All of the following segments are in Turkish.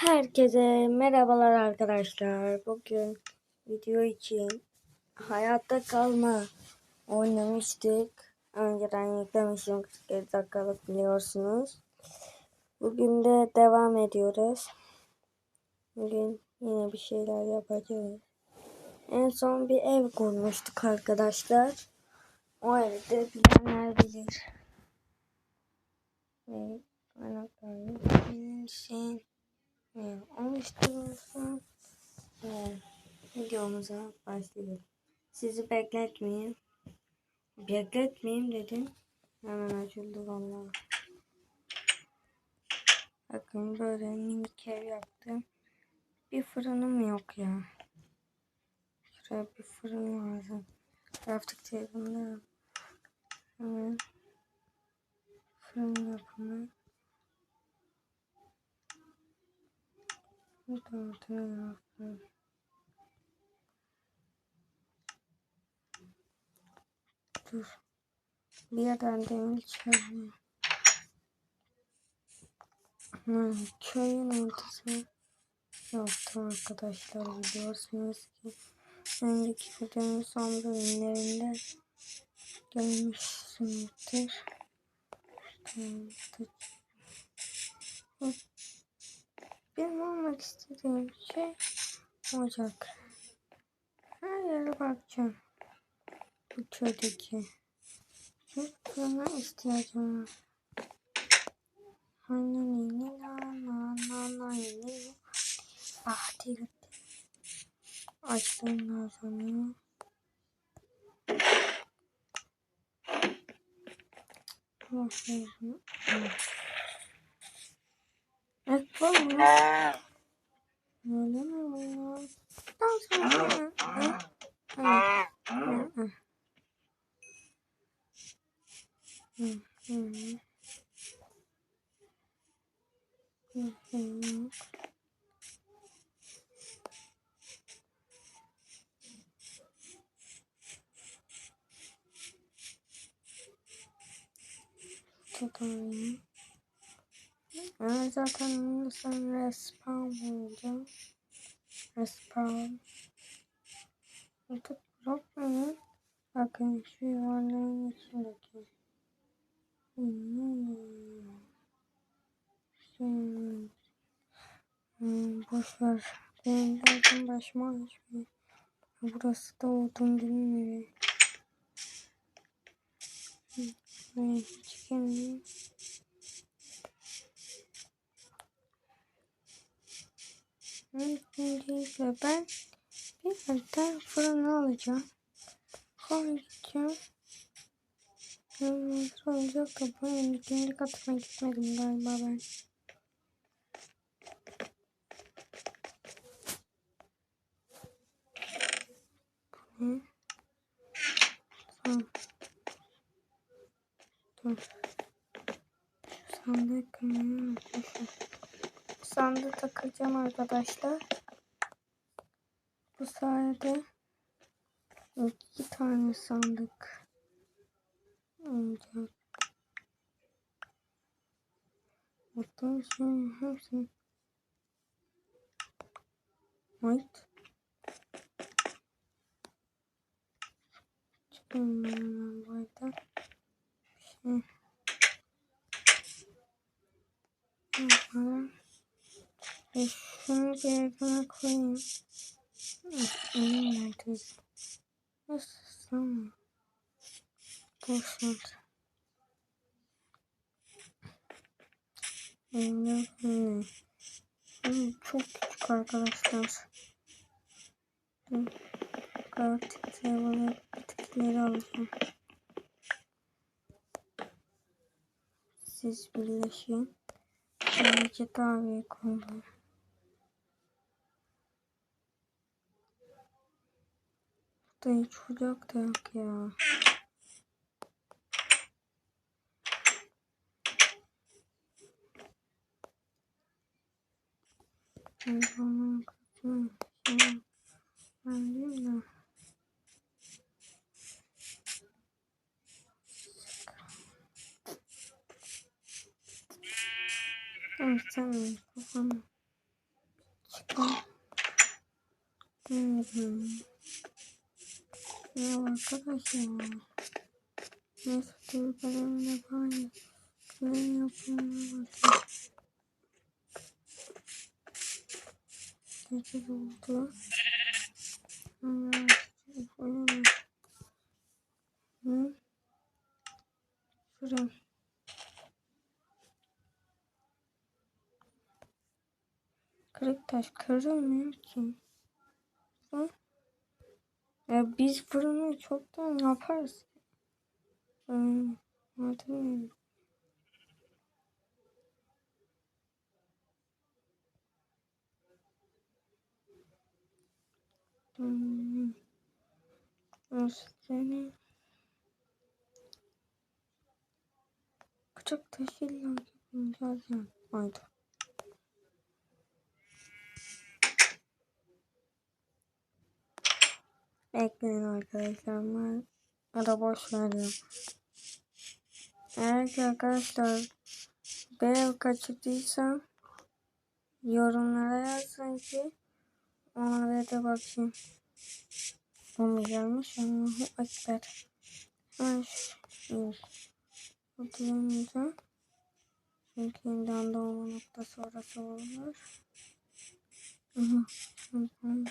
Herkese merhabalar arkadaşlar. Bugün video için hayatta kalma oynamıştık. Önceden yüklemişim 47 dakikalık biliyorsunuz. Bugün de devam ediyoruz. Bugün yine bir şeyler yapacağız. En son bir ev kurmuştuk arkadaşlar. O evde bilenler bilir. Ve anahtarı bilirsin. Ve oluşturursun. Ve videomuza başlayalım. Sizi bekletmeyeyim. Bekletmeyeyim dedim. Hemen açıldı vallahi. Bakın böyle minik ev yaptım. Bir fırınım yok ya. Şuraya bir fırın lazım. Crafting table'da hemen fırın yapımı. Bu da ortaya yaptım. Dur. Bir yerden demir çeviriyor. Hmm, köyün ortası yaptım arkadaşlar biliyorsunuz ki önceki videonun son bölümlerinde görmüşsünüzdür. Benim olmak istediğim şey ocak. Her yere bakacağım. Bu köydeki. Fırına ihtiyacım var. Ah değil. Açtım lazım. Bakıyorum. Evet Ben zaten sen respawn olacağım. Respawn. Artık bırakmayın. Bakın şu yuvarlağın içindeki. Hmm. Hmm. Hmm, boş ver. Benim zaten başıma açmıyor. Burası da oduncu'nun evi. Hmm. Çıkayım. Öncelikle ben bir yerden fırını alacağım. Sonra gideceğim. Da bu ikinci katına gitmedim galiba ben. Ne? Tamam. Dur. Sandık mı? Sandığı takacağım arkadaşlar. Bu sayede iki tane sandık olacak. Hatta şey hepsini Wait. Çıkıyorum ben burada. Şey. Yapalım. Şunu bir koyayım. Emin neredeydi? Nasıl tamam. Boş ver. Evler ne? Çok küçük arkadaşlar. Kartik table bitkileri alacağım. Siz birleşin. Böylece daha büyük Burada hiç ocak da yok ya. Bana kaçıyorum. Şimdi ben diyeyim de. Tamam sen kafamı. Çıkın. Hmm. Ya arkadaşlar. Neyse dur ben de bari. Ben yapmaya başlayayım. Gece oldu. Evet. Uyuyorum. Hı? Şuraya. Kırık taş kırılmıyor ki. Hı? Ya biz fırını çoktan yaparız. Hmm, hatırlıyorum. Hmm. Üstüne küçük taşıyla yapacağız yani. Haydi. Bekleyin arkadaşlar. Ben ya da boş ver ya. Eğer ki arkadaşlar bir ev kaçırdıysa yorumlara yazın ki ona da bakayım. O mu gelmiş? Allahu Ekber. Hemen şu çünkü yeniden doğma noktası orası olur. Aha. Hı hı.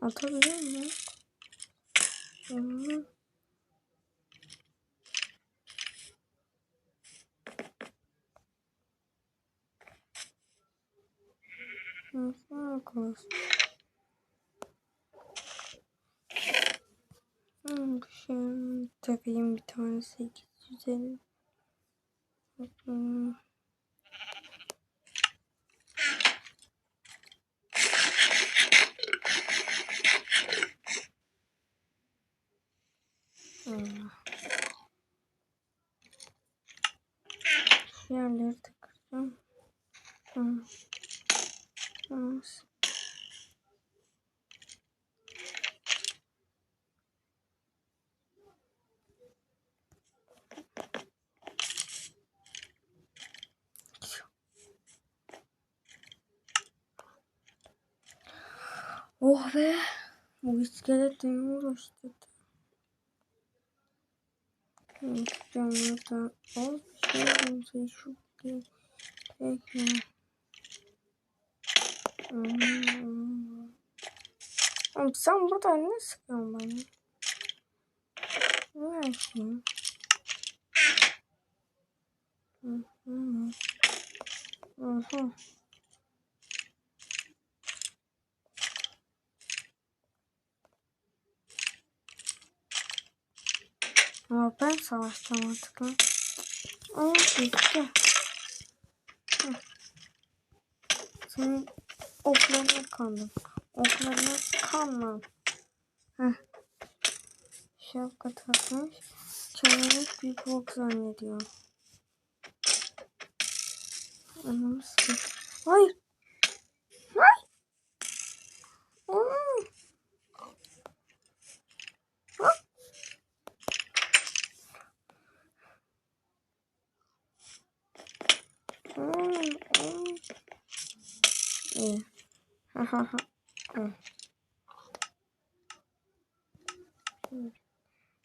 Atabiliyor muyum? Hı. Nasıl bir şey tapayım bir tane 850. Hmm. Allah. Şu yerleri de kıracağım. Tamam. Tamam. Oh be. Bu iskelet beni uğraştırdı. İstiyorum da o şey olsa şu tekrar. Hmm. Oğlum sen burada ne sıkıyorsun bana? Ne yapıyorsun? Hı hı. Hı hı. Ama ben savaşacağım artık lan. Aa bitti. Hı. Senin oklarına kandım. Oklarına kanmam. Heh. Şapka takmış. Kendini büyük bok zannediyor. Anamı sıkıyor. Hayır. Hayır. Hmm. Ha? Hmm, hmm. İyi. Ha ha.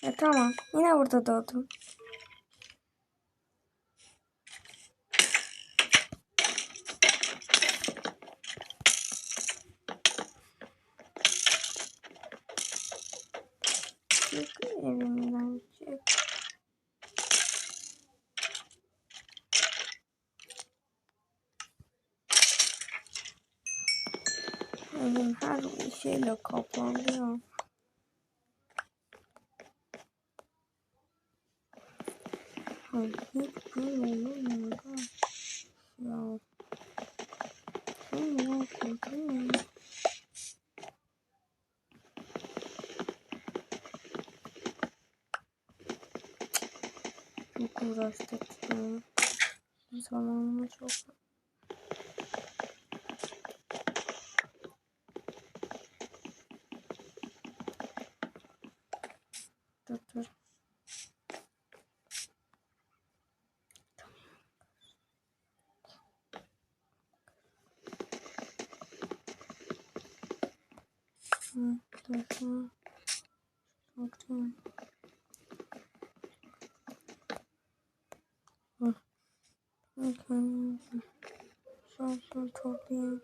E tamam. Yine burada doğdum. Çık Evim her şeyle böyle olur mu arkadaş? Ya. Yapıyorsun ya? Çok uğraştık ya. Zamanımı çok Dur dur. Hı, Dursun. Bakın. Hı. Bakın. Sol sol toplayayım.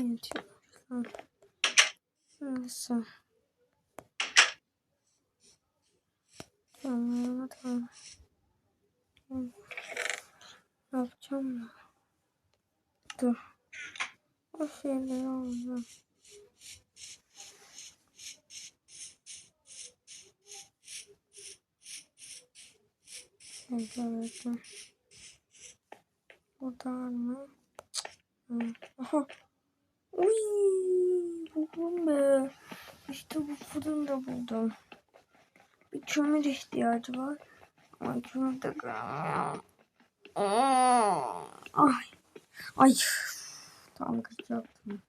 Evet. Hı. Nasıl? Tamam, tamam. Ne yapacağım da? Dur. O şeyleri alacağım. Şöyle Burada var mı? Aha. Uy, buldum be. İşte bu fırını da buldum. Bir kömür ihtiyacı var. Ama kömür de Ay. Ay. Tam kıracaktım.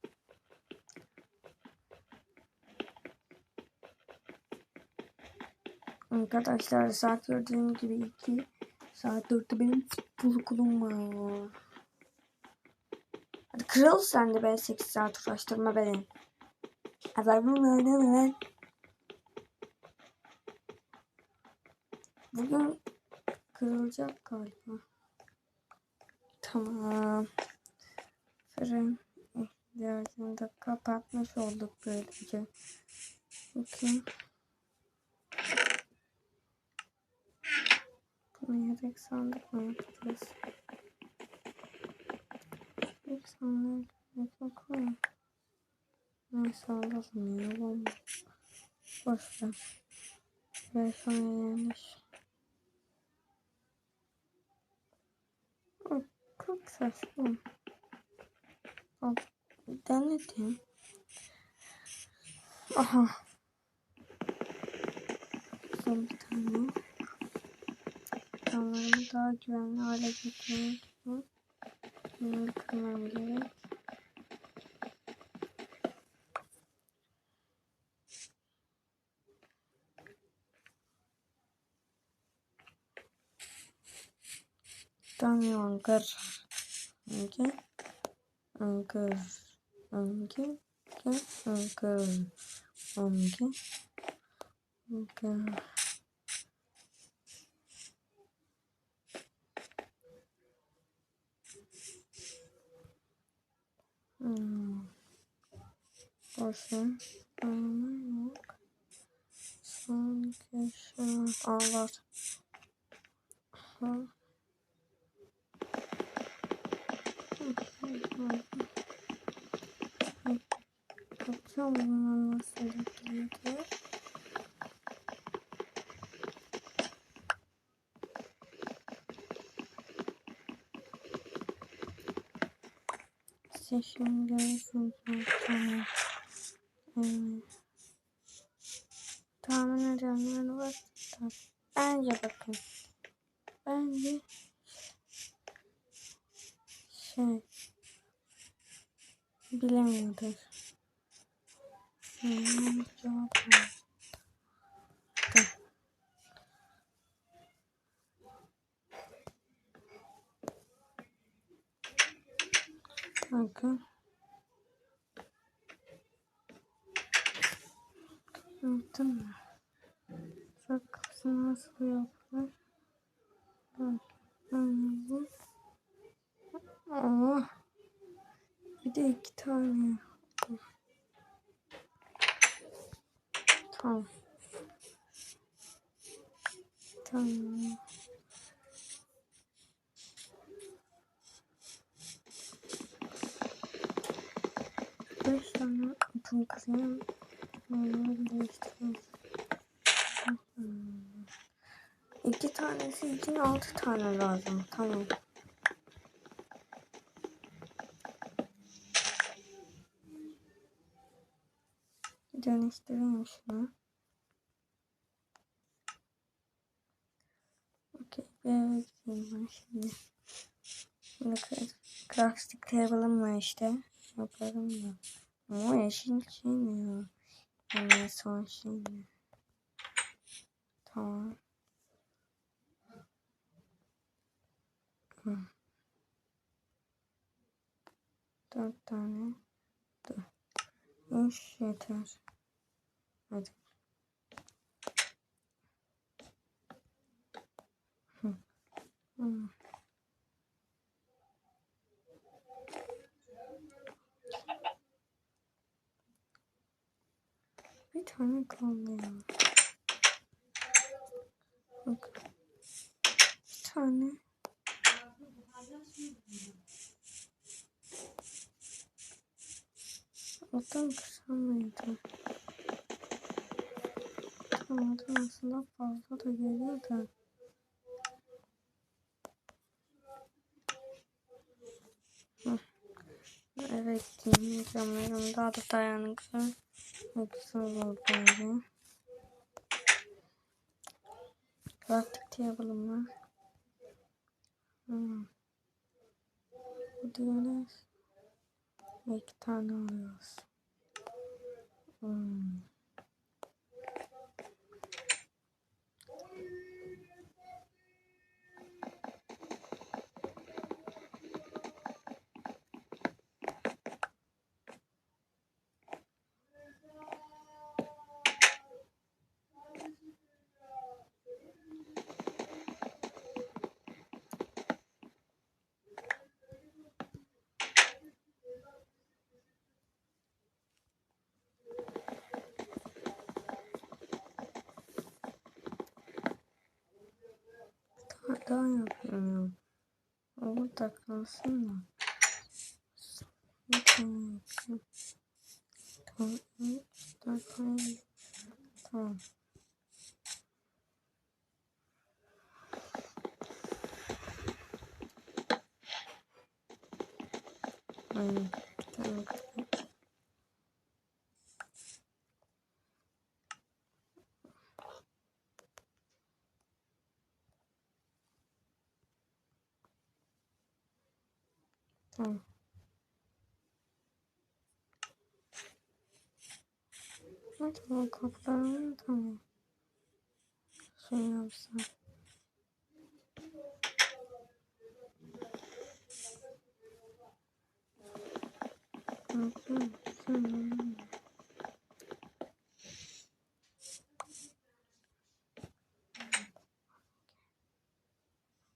Arkadaşlar saat gördüğünüz gibi 2 saat 4'te benim futbol okulum var. Kırıl sen de be 8 saat uğraştırma beni. Bugün kırılacak galiba. Tamam. Fırın ihtiyacını da kapatmış olduk böylece. Bakayım. Bunu yedek sandık mı yapacağız? Mı? Neyse alalım ya. Bomba. Boş ver. Ve sonra yanlış. Çok saçma. Al, denedim. Aha. Son bir tane. Camlarımı daha güvenli hale getirmek için bunları kırmam gerek. Tamam kır. Önce Angkır. Önce Angkır. Önce Angkır. Hmm. Boşun. Aynen yok. Son köşe. Aa var. Ha. Bakıyorum bunlar nasıl yapılıyor. Size şimdi görürsünüz Evet. Tahmin edenler var. da Bence bakın. Bence şey bilemiyordur. Hmm, cevap. Bakın. Yaptın mı? Bak kapısı nasıl yapılır? Aa. Bir de iki tane. Tamam. Tamam. Beş tane atım kızım. İki tanesi için altı tane lazım. Tamam. Dönüştüreyim şunu. Okey. Bir eve gideyim ben şimdi. Şimdi cra- crafting table'ım var işte. Yaparım da. Ama yeşil şey mi ya? Yani son şey mi? Tamam. Hı. Dört tane. Dur. Üç yeter. Hadi. Hı. Hı. Bir tane kaldı ya. Bak. Bir tane. Odan kısa mıydı? Tamam aslında fazla da geliyor da. Evet, yıkamıyorum. Daha da dayanıklı. Güzel oldu. Crafting table'ım var. Hmm. Bu diyoruz. Ve iki tane alıyoruz. Hmm. Daha, daha yapıyorum. O burada kalsın da. Bir tane yapayım. Tamam. Dört tane. Tamam. Aynen. Bir tane kaldı. Tamam. Kaplarını tamam. Şey yapsam. Hı hı, hı hı.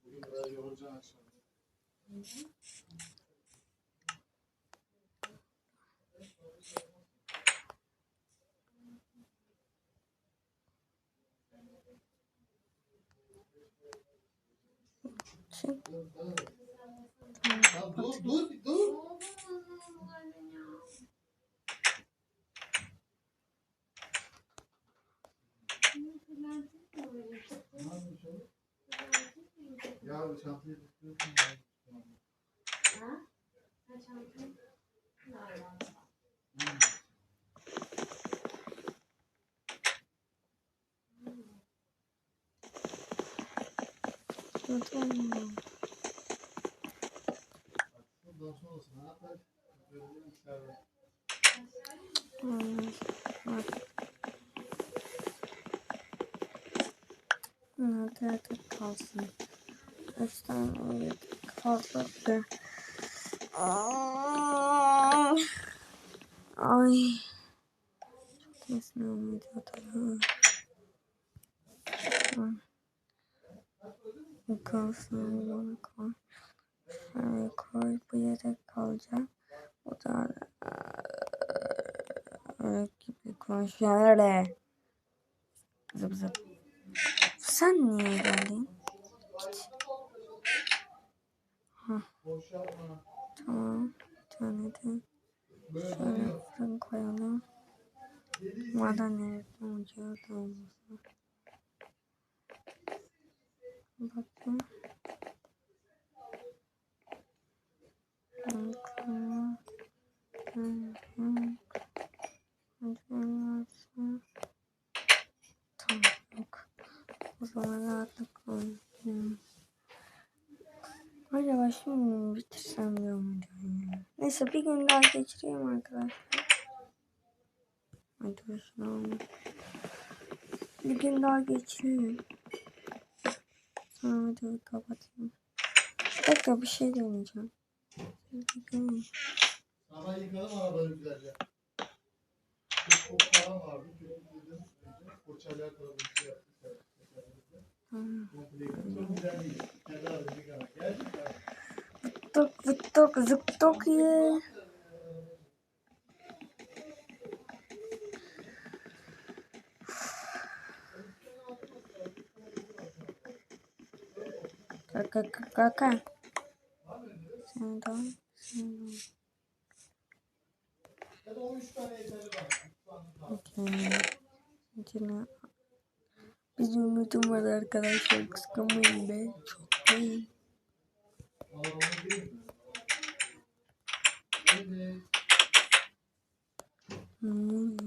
Biraz yoracaksın akşam. Şey, Ya dur dur dur. Ne yapmış oğlum? Şantayı tutuyorsun. yapar? Göreceğim sen. Aynen. Bak. Yatak kalsın. Üç tane yatak fazla da. Aa! Ay. Çok videoda. Hı. Bu kalsın. Bunu koy. Şöyle koy. Bu yedek kalacak. O da gibi konuşuyor. Zıp zıp. Sen niye geldin? Boş yapma. Tamam. Bir tane de şöyle fırın koyalım. Madan nerede olacağı da olmasın. Bakın. Bakın. Hı hı. Acımasın. Tamam yok. O zaman rahatlık oynayayım. Acaba şimdi mi bitirsem diyorum ya. Neyse bir gün daha geçireyim arkadaşlar. Arkadaşlar. Bir gün daha geçireyim. Sonra videoyu kapatayım. Dakika bir şey deneyeceğim. Bir gün- Sabah yıkadım arabayı güzelce. Bir ok falan vardı. Köpükledim önce. Tık vıttık zıktık ye. Kaka kaka. Sen al, sen de al. Ya da 13 tane yeterli var. Okey. İçine bir ümidim var arkadaşlar kıskamayın be. Çok değil. Arabamı değil mi? Evet. Hmm. Böyle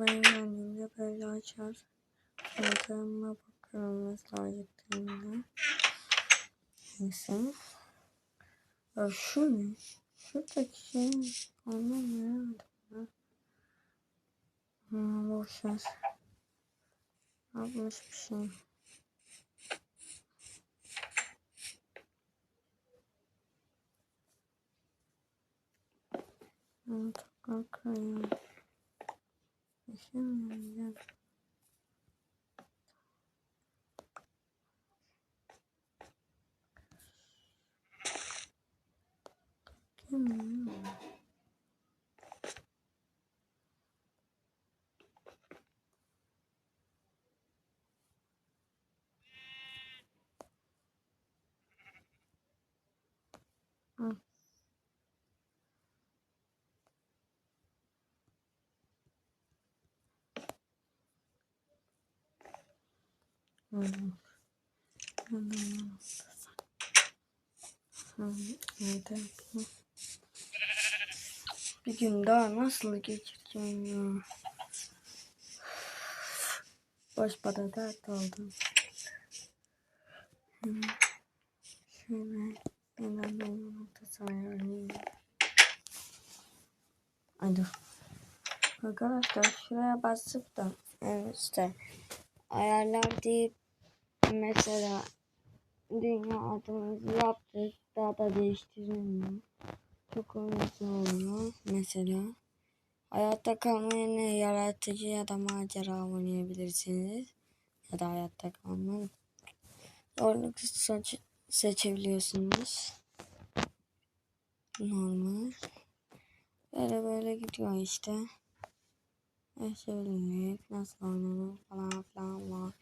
ben geldiğimde böyle açar. Fotoğrafıma bakarım nasıl acıktığımda. Neyse. Ya şu ne? Şuradaki şey? Anlamıyorum. Hmm, boş ver. Yapmış bir şey. Çok korkuyorum. Yaşamıyorum. Kim ya? Hı. Hı. Hı. Hı. Neden ki? Bir gün daha nasıl geçireceğim ya? Boş para. Hı. Şöyle hemen benim noktası ayarlayayım. Ay dur. Arkadaşlar şuraya basıp da en üstte ayarlar deyip mesela dünya adımızı yaptık daha da değiştirilmiyor. Çok önemli oluyor. Mesela hayatta kalma yerine yaratıcı ya da macera oynayabilirsiniz. Ya da hayatta kalma. Zorluk seç seçebiliyorsunuz. Normal. Böyle böyle gidiyor işte. Yaşayabilmek, nasıl oynanır falan filan var.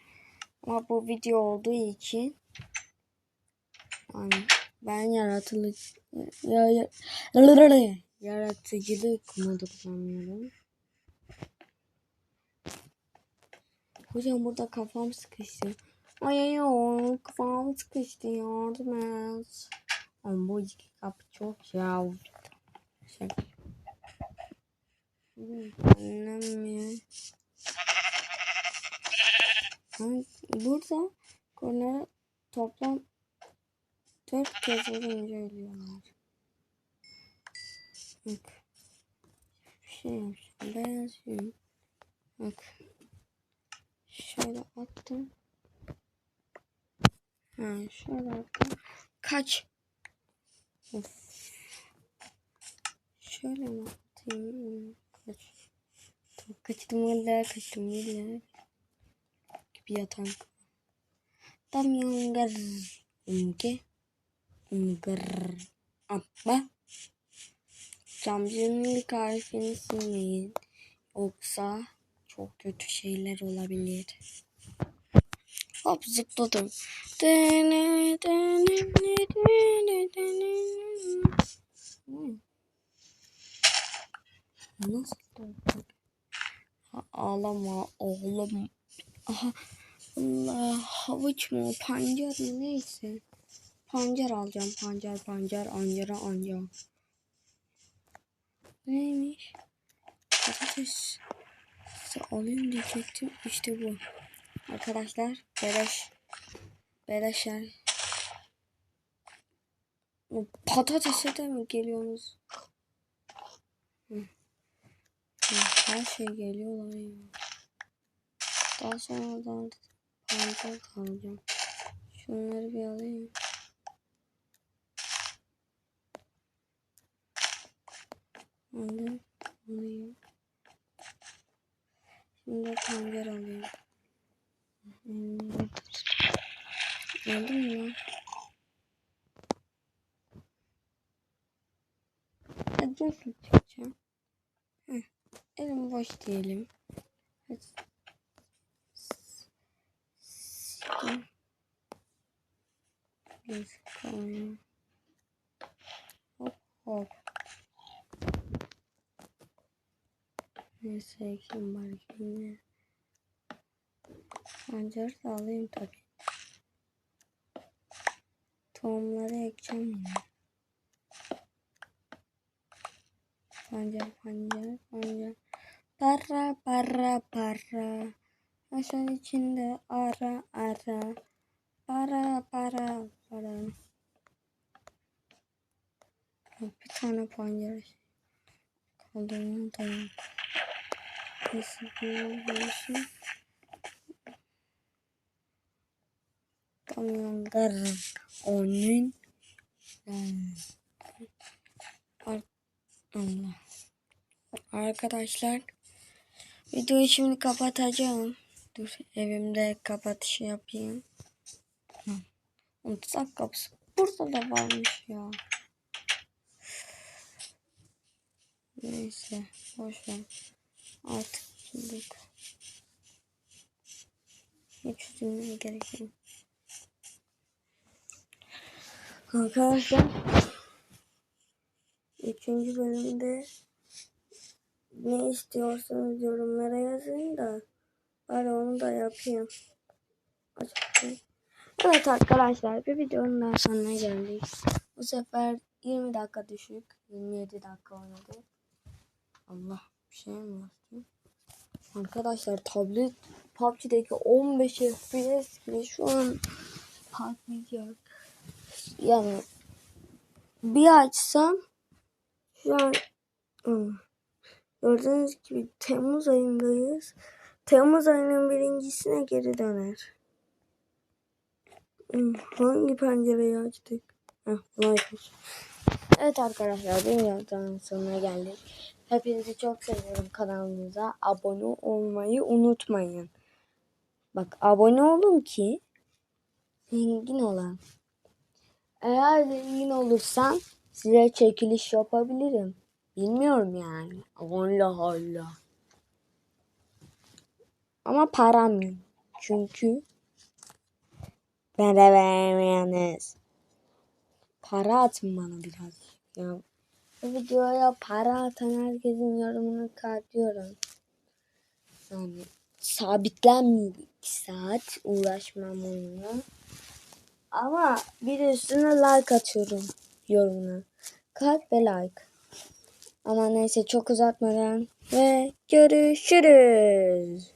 Ama bu video olduğu için yani ben yaratıcılık ya, ya, yaratıcılık modu kullanıyorum. Hocam burada kafam sıkıştı. Ay ay ay kafam sıkıştı yardım et. Ama bu iki kapı çok ya. Şaka. Anlamıyor. Ay, Burada kornere toplam dört kez vurunca ölüyorlar. Bak. Bir şey yapacağım. Beyaz yün. Bak. Şöyle attım. Ha, şöyle attım. Kaç. Of. Şöyle mi atayım? Kaç. Kaçtım valla kaçtım valla. Bir yatan. Tam yangar. Unke. Ungar. Apa. Camcının kalbini silmeyin. Yoksa çok kötü şeyler olabilir. Hop zıpladım. Nasıl? Ağlama oğlum. Aha. Allah havuç mu pancar mı neyse. Pancar alacağım pancar pancar ancara anca. Neymiş? Patates. Alayım diyecektim. İşte bu. Arkadaşlar beleş. Beleşer. Bu Patatese de mi geliyorsunuz? Her şey geliyorlar ya. Daha sonradan pancar alacağım. Şunları bir alayım. Aldım. Alayım. Şimdi pancar alayım. Aldın mı lan? Hadi nasıl çıkacağım? Heh. Elim boş diyelim. Hadi. Bir koyayım. Hop hop. Neyse ekeyim bari şimdi. Pancar da alayım tabii. Tohumları ekeceğim yine. Pancar pancar pancar. Para para para. Aşağı içinde ara ara. Para para para. Bir tane pancar kaldı onu da yok. Neyse bu olsun. Kamyonlar onun Allah. Arkadaşlar videoyu şimdi kapatacağım. Dur evimde kapatışı yapayım. Hı. Mutfak kapısı burada da varmış ya. Neyse boş ver. Artık şimdi hiç üzülmeye gerek yok. Arkadaşlar üçüncü bölümde ne istiyorsanız yorumlara yazın da bari onu da yapayım. Evet arkadaşlar bir videonun daha sonuna geldik. Bu sefer 20 dakika düşük. 27 dakika oynadı. Allah bir şey mi bastı? Arkadaşlar tablet PUBG'deki 15 FPS bile şu an patlayacak. Yani bir açsam şu an gördüğünüz gibi Temmuz ayındayız. Temmuz ayının birincisine geri döner. Hmm, Hangi pencereyi açtık? Heh. Evet arkadaşlar videonun sonuna geldik. Hepinizi çok seviyorum kanalımıza. Abone olmayı unutmayın. Bak abone olun ki zengin olan. Eğer zengin olursam size çekiliş yapabilirim. Bilmiyorum yani. Allah Allah. Ama param yok. Çünkü para vermeyeniz. Para atın bana biraz. Ya bu videoya para atan herkesin yorumunu katlıyorum. Yani sabitlenmiyor. 2 saat uğraşmam onunla. Ama bir de üstüne like atıyorum yorumuna. Kalp ve like. Ama neyse çok uzatmadan ve görüşürüz.